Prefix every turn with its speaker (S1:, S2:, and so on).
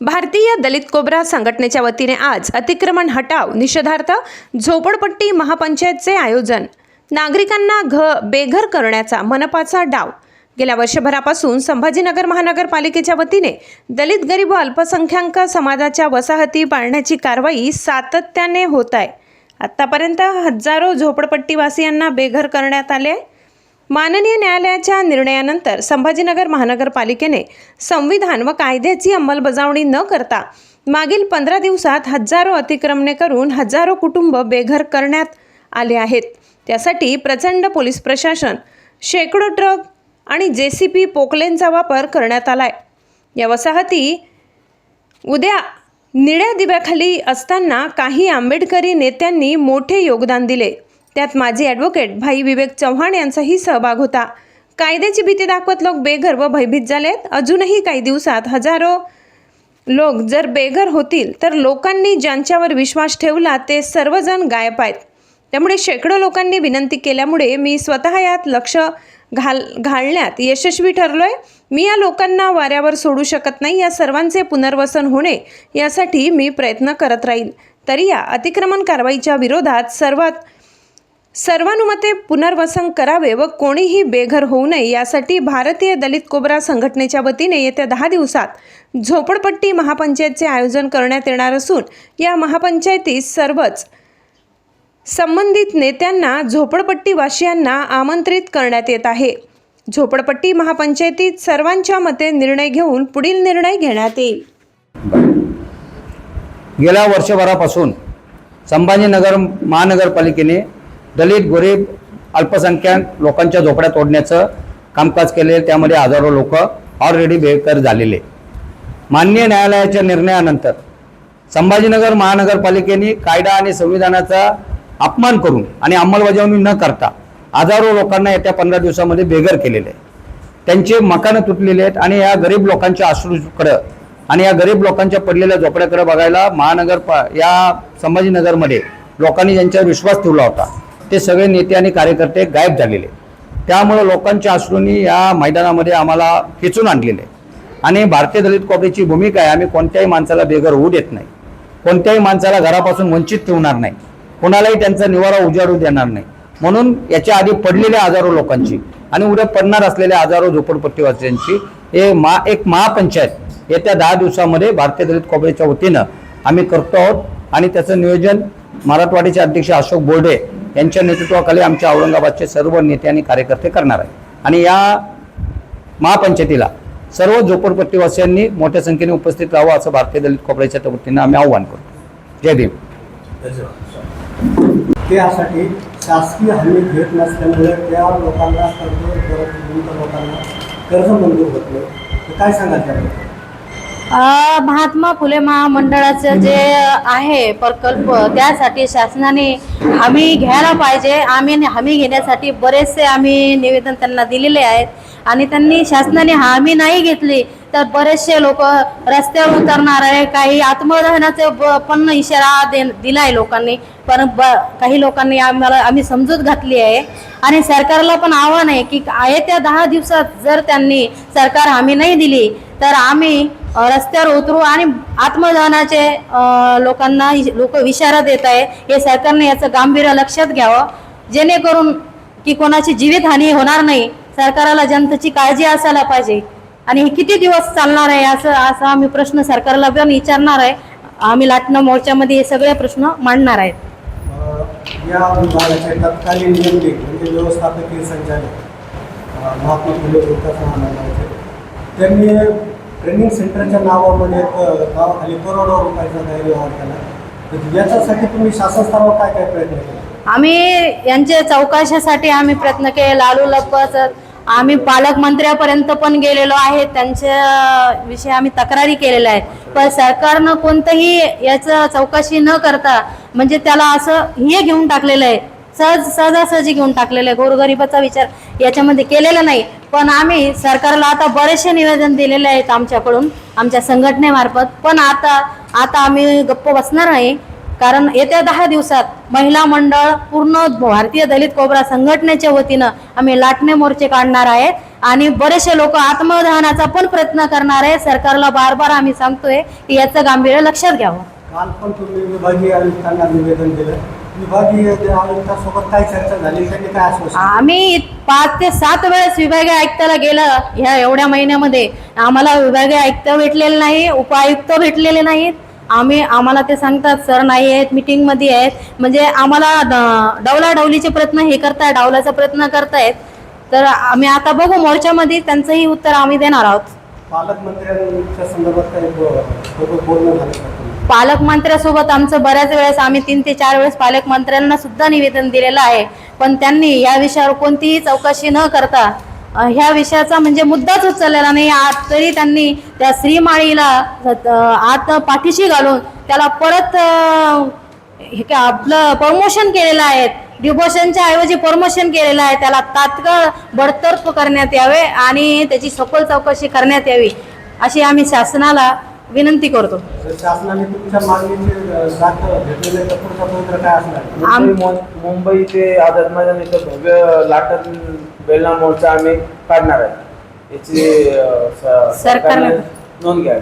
S1: भारतीय दलित कोबरा संघटनेच्या वतीने आज अतिक्रमण हटाव निषेधार्थ झोपडपट्टी महापंचायतचे आयोजन. नागरिकांना घ बेघर करण्याचा मनपाचा डाव. गेल्या वर्षभरापासून संभाजीनगर महानगरपालिकेच्या वतीने दलित गरीब व अल्पसंख्याक समाजाच्या वसाहती पाळण्याची कारवाई सातत्याने होत आहे. आत्तापर्यंत हजारो झोपडपट्टीवासियांना बेघर करण्यात आले आहे. माननीय न्यायालयाच्या निर्णयानंतर संभाजीनगर महानगरपालिकेने संविधान व कायद्याची अंमलबजावणी न करता मागील पंधरा दिवसात हजारो अतिक्रमणे करून हजारो कुटुंब बेघर करण्यात आले आहेत. त्यासाठी प्रचंड पोलीस प्रशासन शेकडो ट्रक आणि जे सी पी पोकलेनचा वापर करण्यात आला आहे या वसाहती उद्या निळ्या दिव्याखाली असताना काही आंबेडकरी नेत्यांनी मोठे योगदान दिले. त्यात माजी ॲडव्होकेट भाई विवेक चव्हाण यांचाही सहभाग होता. कायद्याची भीती दाखवत लोक बेघर व भयभीत झालेत. अजूनही काही दिवसात हजारो लोक जर बेघर होतील तर लोकांनी ज्यांच्यावर विश्वास ठेवला ते सर्वजण गायब आहेत. त्यामुळे शेकडो लोकांनी विनंती केल्यामुळे मी स्वतः यात लक्ष घाल घालण्यात यशस्वी ठरलो आहे मी या लोकांना वाऱ्यावर सोडू शकत नाही या सर्वांचे पुनर्वसन होणे यासाठी मी प्रयत्न करत राहील. तरी या अतिक्रमण कारवाईच्या विरोधात सर्वात सर्वानुमते पुनर्वसन करावे व कोणीही बेघर होऊ नये यासाठी भारतीय दलित कोबरा संघटनेच्या वतीने येत्या दहा दिवसात झोपडपट्टी महापंचायतचे आयोजन करण्यात येणार असून या महापंचायतीत सर्वच संबंधित नेत्यांना झोपडपट्टीवासियांना आमंत्रित करण्यात येत आहे. झोपडपट्टी महापंचायतीत सर्वांच्या मते निर्णय घेऊन पुढील निर्णय घेण्यात येईल.
S2: गेल्या वर्षभरापासून संभाजीनगर महानगरपालिकेने दलित गरीब अल्पसंख्याक लोकांच्या झोपड्या तोडण्याचं कामकाज केले. त्यामध्ये हजारो लोक ऑलरेडी बेघर झालेले. मान्य न्यायालयाच्या निर्णयानंतर संभाजीनगर महानगरपालिकेने कायदा आणि संविधानाचा अपमान करून आणि अंमलबजावणी न करता हजारो लोकांना येत्या पंधरा दिवसामध्ये बेघर केलेले. आहे त्यांचे मकानं तुटलेले आहेत आणि या गरीब लोकांच्या आश्रूकडं आणि या गरीब लोकांच्या पडलेल्या झोपड्याकडे बघायला महानगर पा- या संभाजीनगरमध्ये लोकांनी ज्यांच्यावर विश्वास ठेवला होता ते सगळे नेते आणि कार्यकर्ते गायब झालेले. त्यामुळं लोकांच्या अश्रूंनी या मैदानामध्ये आम्हाला खेचून आणलेले. आणि भारतीय दलित काँग्रेसची भूमिका आहे आम्ही कोणत्याही माणसाला बेघर होऊ देत नाही. कोणत्याही माणसाला घरापासून वंचित ठेवणार नाही. कोणालाही त्यांचा निवारा उजाडू देणार नाही. म्हणून याच्या आधी पडलेल्या हजारो लोकांची आणि उद्या पडणार असलेल्या हजारो झोपडपट्टीवासियांची हे मा एक महापंचायत येत्या दहा दिवसामध्ये भारतीय दलित काँग्रेसच्या वतीनं आम्ही करतो आहोत. आणि त्याचं नियोजन मराठवाडीचे अध्यक्ष अशोक बोर्डे यांच्या नेतृत्वाखाली आमच्या औरंगाबादचे सर्व नेते आणि कार्यकर्ते करणार आहेत. आणि या महापंचायतीला सर्व झोपडपट्टीवासियांनी मोठ्या संख्येने उपस्थित राहावं असं भारतीय दलित काँग्रेसच्या वतीनं आम्ही आव्हान करतो. जय देव
S3: त्यासाठी शासकीय हमी घेत नसल्यामुळे त्या लोकांना कर्ज लोकांना कर्ज मंजूर होत नाही. काय सांगाल त्याबद्दल?
S4: महात्मा फुले महामंडळाचं जे आहे प्रकल्प त्यासाठी शासनाने हमी घ्यायला पाहिजे. आम्ही हमी घेण्यासाठी बरेचसे आम्ही निवेदन त्यांना दिलेले आहेत. आणि त्यांनी शासनाने हमी नाही घेतली तर बरेचसे लोक रस्त्यावर उतरणार आहे. काही आत्मदहनाचे ब- पण इशारा दे दिलाय लोकांनी. पण ब काही लोकांनी आम्हाला आम्ही समजूत घातली आहे. आणि सरकारला पण आव्हान आहे की येत्या दहा दिवसात जर त्यांनी सरकार हमी नाही दिली तर आम्ही रस्त्यावर उतरू आणि आत्मदहनाचे लोकांना लोक इशारा देत आहे. हे सरकारने याचं गांभीर्य लक्षात घ्यावं. जेणेकरून की कोणाची जीवितहानी होणार नाही सरकाराला जनतेची काळजी असायला पाहिजे. आणि हे किती दिवस चालणार आहे असं असा आम्ही प्रश्न सरकारला पण विचारणार आहे. आम्ही लाटणं मोर्चामध्ये हे सगळे प्रश्न मांडणार आहेत.
S3: या विभागाचे तत्कालीन नियमित म्हणजे व्यवस्थापकीय संचालक महात्मा फुले त्यांनी ट्रेनिंग सेंटरच्या नावामध्ये एक, अं, नावाखाली करोडो रुपयाचा काही व्यवहार केला. तर याच्यासाठी तुम्ही शासन स्तरावर काय काय प्रयत्न केले?
S4: आम्ही यांच्या चौकशासाठी आम्ही प्रयत्न केले. लालू लपच आम्ही पालकमंत्र्यापर्यंत पण गेलेलो आहे. त्यांच्या विषयी आम्ही तक्रारी केलेल्या आहेत. पण सरकारनं कोणतंही याचं चौकशी न करता म्हणजे त्याला असं हे घेऊन टाकलेलं आहे सहज सहजासहजी घेऊन टाकलेलं आहे गोरगरिबाचा विचार याच्यामध्ये केलेला नाही. पण आम्ही सरकारला आता बरेचसे निवेदन दिलेले आहेत आमच्याकडून आमच्या संघटनेमार्फत. पण आता आता आम्ही गप्प बसणार नाही. कारण येत्या दहा दिवसात महिला मंडळ पूर्ण भारतीय दलित कोबरा संघटनेच्या वतीनं आम्ही लाटणे मोर्चे काढणार आहेत. आणि बरेचसे लोक आत्मदहनाचा पण प्रयत्न करणार आहे सरकारला बार बार आम्ही सांगतोय की याचं गांभीर्य लक्षात घ्यावं.
S3: काल पण तुम्ही विभागीय आयुक्तांना निवेदन दिलं. विभागीय आयुक्तांसोबत काय चर्चा झाली? त्यांनी काय आश्वासन
S4: आम्ही पाच ते सात वेळेस विभागीय आयुक्ताला गेलं ह्या एवढ्या महिन्यामध्ये. आम्हाला विभागीय आयुक्त भेटलेले नाही उपायुक्त भेटलेले नाहीत. आम्ही आम्हाला ते सांगतात सर नाही आहेत मीटिंगमध्ये आहेत. म्हणजे आम्हाला डवलाडवलीचे प्रयत्न हे करताय डावलाचा प्रयत्न करतायत. तर आम्ही आता बघू मोर्चामध्ये त्यांचंही उत्तर आम्ही देणार आहोत.
S3: पालकमंत्र्यांच्या संदर्भात काही बोलणं झालं?
S4: पालकमंत्र्यासोबत आमचं बऱ्याच वेळेस आम्ही तीन ते चार वेळेस पालकमंत्र्यांना सुद्धा निवेदन दिलेलं आहे. पण त्यांनी या विषयावर कोणतीही चौकशी न करता ह्या विषयाचा म्हणजे मुद्दाच उचललेला नाही. आज तरी त्यांनी त्या श्रीमाळीला आत पाठीशी घालून त्याला परत हे काय आपलं प्रमोशन केलेलं आहे. डिवोशनच्या ऐवजी प्रमोशन केलेलं आहे. त्याला तात्काळ बडतर्फ करण्यात यावे आणि त्याची सखोल चौकशी करण्यात यावी अशी आम्ही शासनाला विनंती करतो.
S3: शासनाने तुमच्या मागणीचे घेतलेले काय असणार?
S4: आम-
S5: मुंबई ते आझाद मैदान इथं भव्य लाटन बेलना मोर्चा आम्ही काढणार आहे. याची अं, स-
S4: सरकारने-
S5: नोंद घ्यावी.